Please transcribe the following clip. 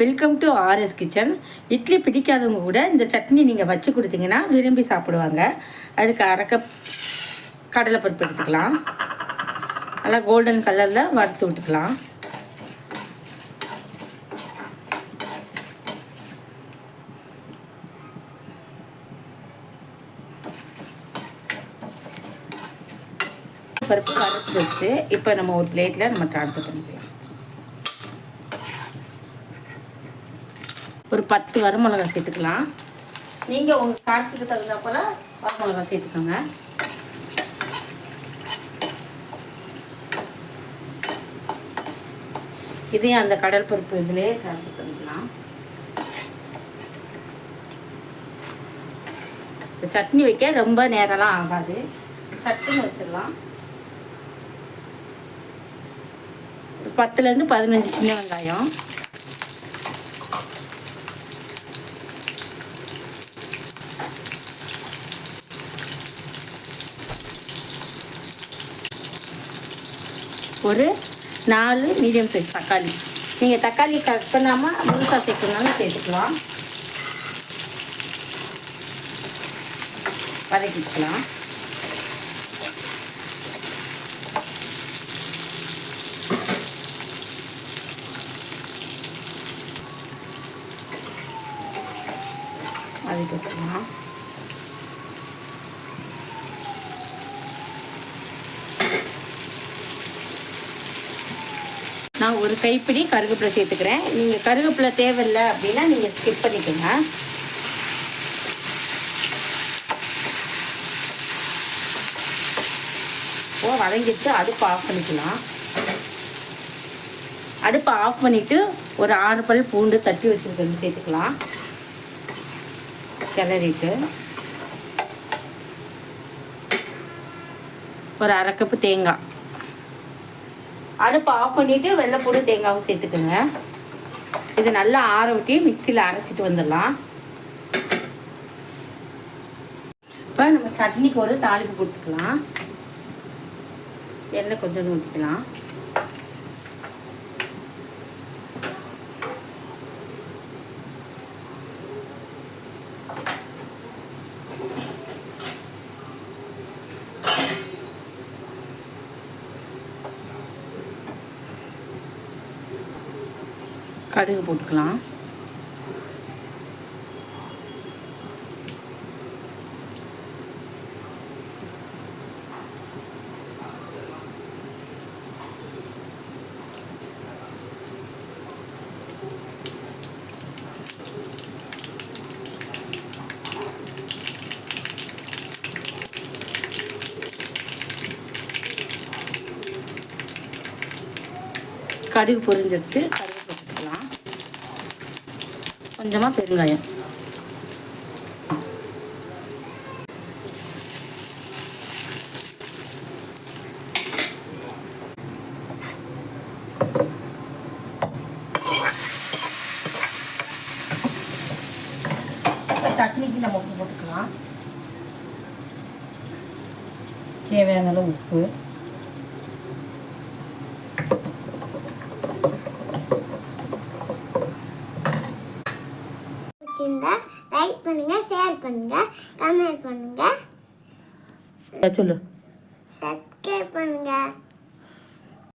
Welcome to RS kitchen idli பிடிக்காதவங்க கூட இந்த சட்னி நீங்கள் வச்சு கொடுத்தீங்கன்னா விரும்பி சாப்பிடுவாங்க. அதுக்கு அரைக்க கடலைப்பருப்பு எடுத்துக்கலாம். நல்லா கோல்டன் கலரில் வறுத்து விட்டுக்கலாம். பருப்பு வறுத்து வச்சு இப்போ நம்ம ஒரு பிளேட்டில் நம்ம ட்ரான்ஸ்ஃபர் பண்ணிக்கலாம். ஒரு பத்து வரமிளகா சேர்த்துக்கலாம். நீங்கள் உங்கள் காரத்துக்கு தகுந்த போல் வரமிளகா சேர்த்துக்கோங்க. இதையும் அந்த கடல் பருப்பு இதிலே கலந்து தந்துக்கலாம் சட்னி வைக்க ரொம்ப நேரம்லாம் ஆகாது. சட்னி வச்சிடலாம். பத்துலேருந்து பதினஞ்சு சின்ன வெங்காயம். ஒரு நாலு மீடியம் சைஸ் தக்காளி. நீங்கள் தக்காளி கட் பண்ணாமல் முழுசாக சேர்க்கணுனாலும் சேர்த்துக்கலாம். வதக்கிக்கலாம். வதக்கிக்கலாம். நான் ஒரு கைப்பிடி கருவேப்பிலை சேர்த்துக்கிறேன். நீங்கள் கருவேப்பிலை தேவையில்லை அப்படின்னா நீங்கள் ஸ்கிப் பண்ணிக்கோங்க. ஓ வதங்கிட்டு அடுப்பு ஆஃப் பண்ணிக்கலாம். அடுப்பை ஆஃப் பண்ணிவிட்டு ஒரு ஆறு பல் பூண்டு தட்டி வச்சுருக்கிறது சேர்த்துக்கலாம். கிளறிட்டு. ஒரு அரைக்கப்பு தேங்காய். அடுப்பை ஆஃப் பண்ணிவிட்டு வெள்ளைப்பூடு தேங்காவும் சேர்த்துக்குங்க. இது நல்லா ஆற ஊட்டி மிக்சியில் அரைச்சிட்டு வந்துடலாம். இப்போ நம்ம சட்னிக்கு ஒரு தாளிப்பு கொடுத்துக்கலாம். எண்ணெய் கொஞ்சம் ஊற்றிக்கலாம் கடுகு போட்டுக்கலாம். கடுகு பொரிஞ்சிருச்சு. கொஞ்சமாக பெருங்காயம். சட்னிக்கு நம்ம உப்பு போட்டுக்கலாம். தேவையான அளவு உப்பு. பிடிச்சிருந்தா லைக் பண்ணுங்க ஷேர் பண்ணுங்க கமெண்ட் பண்ணுங்க. சொல்லு. சப்ஸ்கிரைப் பண்ணுங்க.